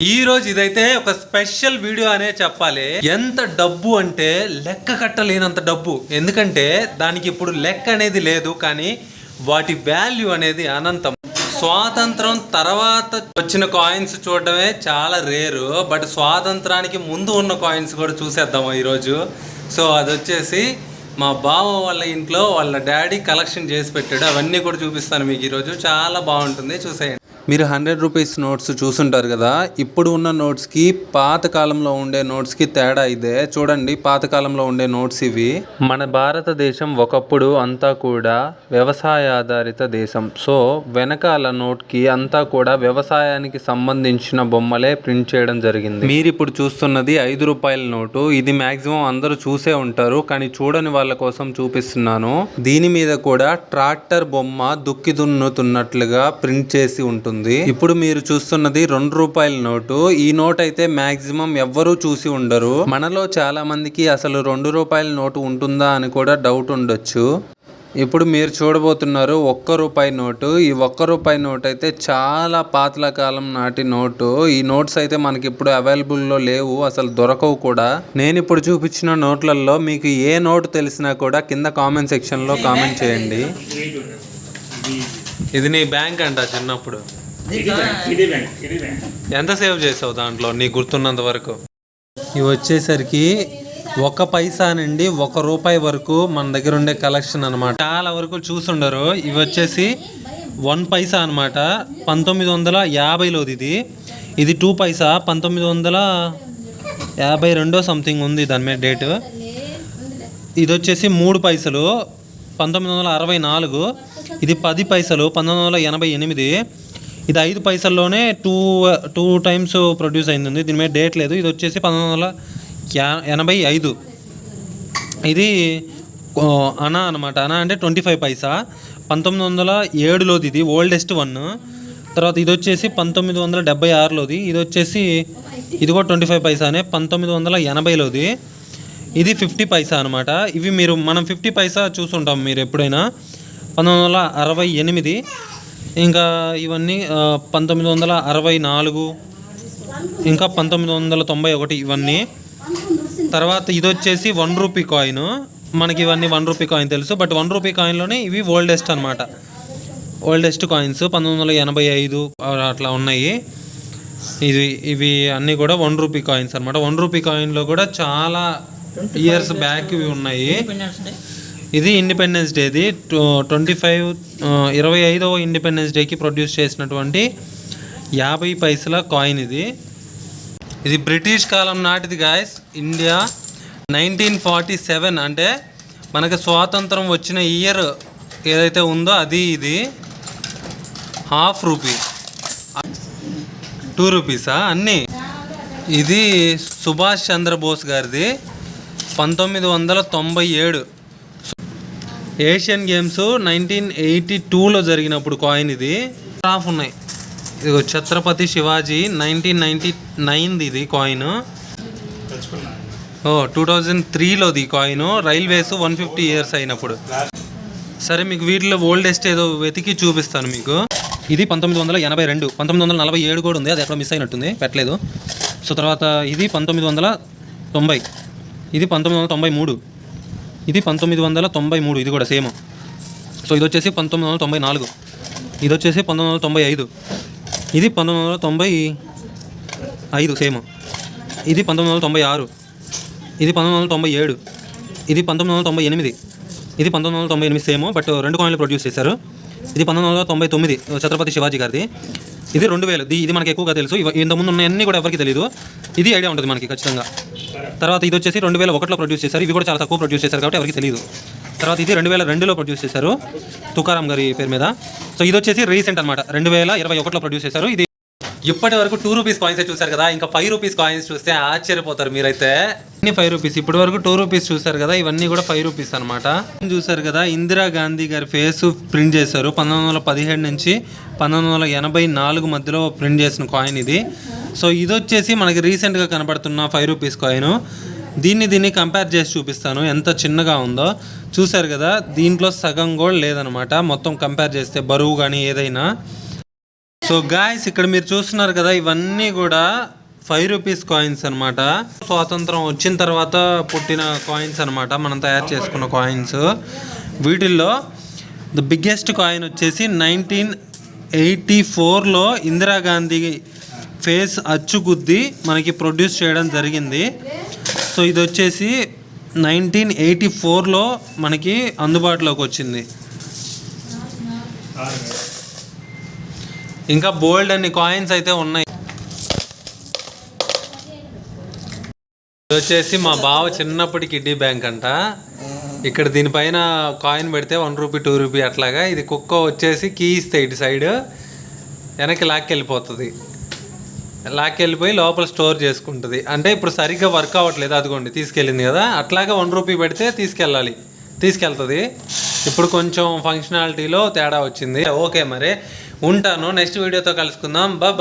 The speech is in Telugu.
ఈ రోజు ఇదైతే ఒక స్పెషల్ వీడియో అనే చెప్పాలి. ఎంత డబ్బు అంటే లెక్క కట్టలేనంత డబ్బు. ఎందుకంటే దానికి ఇప్పుడు లెక్క అనేది లేదు కానీ వాటి వాల్యూ అనేది అనంతం. స్వాతంత్రం తర్వాత వచ్చిన కాయిన్స్ చూడడమే చాలా రేరు బట్ స్వాతంత్రానికి ముందు ఉన్న కాయిన్స్ కూడా చూసేద్దాం ఈరోజు సో అది వచ్చేసి మా బావ వాళ్ళ ఇంట్లో వాళ్ళ డాడీ కలెక్షన్ చేసి పెట్టాడు. అవన్నీ కూడా చూపిస్తాను మీకు ఈరోజు చాలా బాగుంటుంది. చూసేయండి. మీరు హండ్రెడ్ రూపీస్ నోట్స్ చూసుంటారు కదా ఇప్పుడు ఉన్న నోట్స్కి పాత కాలంలో ఉండే నోట్స్కి తేడా ఇదే. చూడండి పాత కాలంలో ఉండే నోట్స్ ఇవి. మన భారతదేశం ఒకప్పుడు అంతా కూడా వ్యవసాయ ఆధారిత దేశం. సో వెనకాల నోట్కి అంతా కూడా వ్యవసాయానికి సంబంధించిన బొమ్మలే ప్రింట్ చేయడం జరిగింది. మీరు ఇప్పుడు చూస్తున్నది ఐదు రూపాయల నోటు. ఇది మాక్సిమం అందరూ చూసే ఉంటారు కానీ చూడని వాళ్ళ కోసం చూపిస్తున్నాను. దీని మీద కూడా ట్రాక్టర్ బొమ్మ దుక్కి దున్నుతున్నట్లుగా ప్రింట్ చేసి ఉంటుంది. ఇప్పుడు మీరు చూస్తున్నది రెండు రూపాయల నోటు. ఈ నోట్ అయితే మాక్సిమం ఎవ్వరూ చూసి ఉండరు. మనలో చాలా మందికి అసలు రెండు రూపాయల నోటు ఉంటుందా అని కూడా డౌట్ ఉండొచ్చు. ఇప్పుడు మీరు చూడబోతున్నారు ఒక్క రూపాయి నోటు. ఈ ఒక్క రూపాయి నోట్ అయితే చాలా పాతల కాలం నాటి నోటు. ఈ నోట్స్ అయితే మనకి ఇప్పుడు అవైలబుల్లో లేవు అసలు దొరకవు కూడా. నేను ఇప్పుడు చూపించిన నోట్లలో మీకు ఏ నోటు తెలిసినా కూడా కింద కామెంట్ సెక్షన్లో కామెంట్ చేయండి. ఇది నీ బ్యాంక్ అంట చిన్నప్పుడు. ఎంత సేవ్ చేసావు దాంట్లో నీకు గుర్తున్నంత వరకు? ఇవి వచ్చేసరికి ఒక పైసా నుండి ఒక రూపాయి వరకు మన దగ్గర ఉండే కలెక్షన్ అన్నమాట. చాలా వరకు చూసుండరు. ఇవి వచ్చేసి వన్ పైసా అనమాట పంతొమ్మిది వందల యాభైలోది ఇది. ఇది టూ పైసా. పంతొమ్మిది వందల యాభై రెండో సంథింగ్ ఉంది దాని మీద డేటు. ఇది వచ్చేసి మూడు పైసలు. పంతొమ్మిది వందల అరవై నాలుగు. ఇది పది పైసలు. పంతొమ్మిది వందల ఎనభై ఎనిమిది. ఇది ఐదు పైసల్లోనే టూ టూ టైమ్స్ ప్రొడ్యూస్ అయింది దీని మీద డేట్ లేదు. ఇది వచ్చేసి పంతొమ్మిది వందల యా- ఎనభై ఐదు. ఇది అనా అనమాట అనా అంటే ట్వంటీ ఫైవ్ పైసా? పంతొమ్మిది వందల ఏడులోది ఇది ఓల్డెస్ట్ వన్. తర్వాత ఇది వచ్చేసి పంతొమ్మిది వందల డెబ్బై ఆరులోది. ఇది వచ్చేసి ఇది కూడా ట్వంటీ ఫైవ్ పైసానే పంతొమ్మిది వందల ఎనభైలోది. ఇది ఫిఫ్టీ పైసా అనమాట ఇవి మీరు మనం ఫిఫ్టీ పైసా చూసుంటాం మీరు ఎప్పుడైనా. పంతొమ్మిది వందల అరవై ఎనిమిది ఇంకా ఇవన్నీ పంతొమ్మిది వందల అరవై నాలుగు ఇంకా పంతొమ్మిది వందల తొంభై ఒకటి ఇవన్నీ. తర్వాత ఇది వచ్చేసి వన్ రూపీ కాయిన్. మనకి ఇవన్నీ వన్ రూపీ కాయిన్ తెలుసు బట్ వన్ రూపీ కాయిన్లోనే ఇవి ఓల్డెస్ట్ అనమాట ఓల్డెస్ట్ కాయిన్స్ పంతొమ్మిది వందల ఎనభై ఐదు అట్లా ఉన్నాయి. ఇది ఇవి అన్నీ కూడా వన్ రూపీ కాయిన్స్ అనమాట వన్ రూపీ కాయిన్లో కూడా చాలా ఇయర్స్ బ్యాక్ ఇవి ఉన్నాయి. ఇది ఇండిపెండెన్స్ డేది ట్వంటీ ఫైవ్ ఇరవై ఐదవ ఇండిపెండెన్స్ డేకి ప్రొడ్యూస్ చేసినటువంటి యాభై పైసల కాయిన్ ఇది. ఇది బ్రిటిష్ కాలం నాటిది guys India nineteen forty seven అంటే మనకు స్వాతంత్రం వచ్చిన ఇయర్ ఏదైతే ఉందో అది ఇది. హాఫ్ రూపీ టూ రూపీసా అన్నీ. ఇది సుభాష్ చంద్రబోస్ గారిది. పంతొమ్మిది వందల తొంభై ఏడు. ఏషియన్ గేమ్స్ నైన్టీన్ ఎయిటీ టూలో జరిగినప్పుడు కాయిన్ ఇది. స్టాఫ్ ఉన్నాయి. ఇదిగో ఛత్రపతి శివాజీ నైన్టీన్ నైన్టీ నైన్ది ఇది కాయిన్ ఓ two thousand త్రీలోది coin railways one fifty years అయినప్పుడు. సరే మీకు వీటిలో ఓల్డెస్ట్ ఏదో వెతికి చూపిస్తాను మీకు. ఇది పంతొమ్మిది వందల ఎనభై రెండు. పంతొమ్మిది వందల నలభై ఏడు కూడా ఉంది. అది ఎక్కడ మిస్ అయినట్టుంది. పెట్టలేదు. సో తర్వాత ఇది పంతొమ్మిది వందల తొంభై. ఇది పంతొమ్మిది వందల తొంభై మూడు. ఇది పంతొమ్మిది వందల తొంభై మూడు ఇది కూడా సేమ్. సో ఇది వచ్చేసి పంతొమ్మిది వందల తొంభై నాలుగు. ఇది వచ్చేసి పంతొమ్మిది వందల తొంభై ఐదు. ఇది పంతొమ్మిది వందల తొంభై ఐదు సేమ్. ఇది పంతొమ్మిది వందల తొంభై ఆరు. ఇది పంతొమ్మిది వందల తొంభై ఏడు. ఇది పంతొమ్మిది వందల తొంభై ఎనిమిది. ఇది పంతొమ్మిది వందల తొంభై ఎనిమిది సేమ్. బట్ రెండు కాయిన్లు ప్రొడ్యూస్ చేశారు. ఇది పంతొమ్మిది వందల తొంభై తొమ్మిది ఛత్రపతి శివాజీ గారిది. ఇది రెండు వేలు. ఇది ఇది మనకి ఎక్కువగా తెలుసు. ఇంతకుముందు ఉన్నాయన్నీ కూడా ఎవరికి తెలియదు ఇది ఐడియా ఉంటుంది మనకి ఖచ్చితంగా. తర్వాత ఇది వచ్చేసి రెండు వేల ఒకటిలో ప్రొడ్యూస్ చేశారు. ఇవి కూడా చాలా తక్కువ ప్రొడ్యూస్ చేశారు కాబట్టి ఎవరికి తెలియదు తర్వాత ఇది రెండు వేల రెండులో ప్రొడ్యూస్ చేశారు. తుకారాం గారి పేరు మీద. సో ఇది వచ్చేసి రీసెంట్ అనమాట రెండు వేల ఇరవై ఒకటిలో ప్రొడ్యూస్ చేశారు. ఇది ఇప్పటి వరకు టూ రూపీస్ కాయిన్స్ చూసారు కదా? ఇంకా ఫైవ్ రూపీస్ కాయిన్స్ చూస్తే ఆశ్చర్యపోతారు మీరైతే. అన్ని ఫైవ్ రూపీస్ ఇప్పటి వరకు టూ రూపీస్ చూసారు కదా? ఇవన్నీ కూడా ఫైవ్ రూపీస్ అనమాట చూసారు కదా? ఇందిరా గాంధీ గారి ఫేస్ ప్రింట్ చేశారు. పంతొమ్మిది వందల పదిహేడు నుంచి పంతొమ్మిది వందల ఎనభై నాలుగు మధ్యలో ప్రింట్ చేసిన కాయిన్ ఇది. సో ఇది వచ్చేసి మనకి రీసెంట్గా కనబడుతున్న ఫైవ్ రూపీస్ కాయిన్ దీన్ని దీన్ని కంపేర్ చేసి చూపిస్తాను. ఎంత చిన్నగా ఉందో. చూసారు కదా? దీంట్లో సగం కూడా లేదనమాట మొత్తం కంపేర్ చేస్తే బరువు కానీ ఏదైనా. సో గాయస్ ఇక్కడ మీరు చూస్తున్నారు కదా ఇవన్నీ కూడా ఫైవ్ రూపీస్ కాయిన్స్ అనమాట స్వాతంత్రం వచ్చిన తర్వాత పుట్టిన కాయిన్స్ అనమాట మనం తయారు చేసుకున్న కాయిన్స్ వీటిల్లో ద బిగ్గెస్ట్ కాయిన్ వచ్చేసి నైన్టీన్ ఎయిటీ ఫోర్లో ఇందిరాగాంధీ ఫేస్ అచ్చుగుద్ది మనకి ప్రొడ్యూస్ చేయడం జరిగింది. సో ఇది వచ్చేసి నైన్టీన్ ఎయిటీ ఫోర్లో మనకి అందుబాటులోకి వచ్చింది. ఇంకా బోల్డ్ అన్ని కాయిన్స్ అయితే ఉన్నాయి. వచ్చేసి మా బావ చిన్నప్పటి కిడ్డీ బ్యాంక్ అంట. ఇక్కడ దీనిపైన కాయిన్ పెడితే వన్ రూపీ టూ రూపీ అట్లాగా. ఇది కుక్క వచ్చేసి కీ ఇస్తే ఇటు సైడ్. వెనక్కి లాక్కెళ్ళిపోతుంది. లాక్కెళ్ళిపోయి లోపల స్టోర్ చేసుకుంటుంది. అంటే ఇప్పుడు సరిగ్గా వర్క్ అవ్వట్లేదు అదిగోండి తీసుకెళ్ళింది కదా. అట్లాగే వన్ రూపీ పెడితే తీసుకెళ్ళాలి. తీసుకెళ్తుంది. ఇప్పుడు కొంచెం ఫంక్షనాలిటీలో తేడా వచ్చింది. ఓకే మరి. ఉంటాను. నెక్స్ట్ వీడియోతో కలుసుకుందాం. బాయ్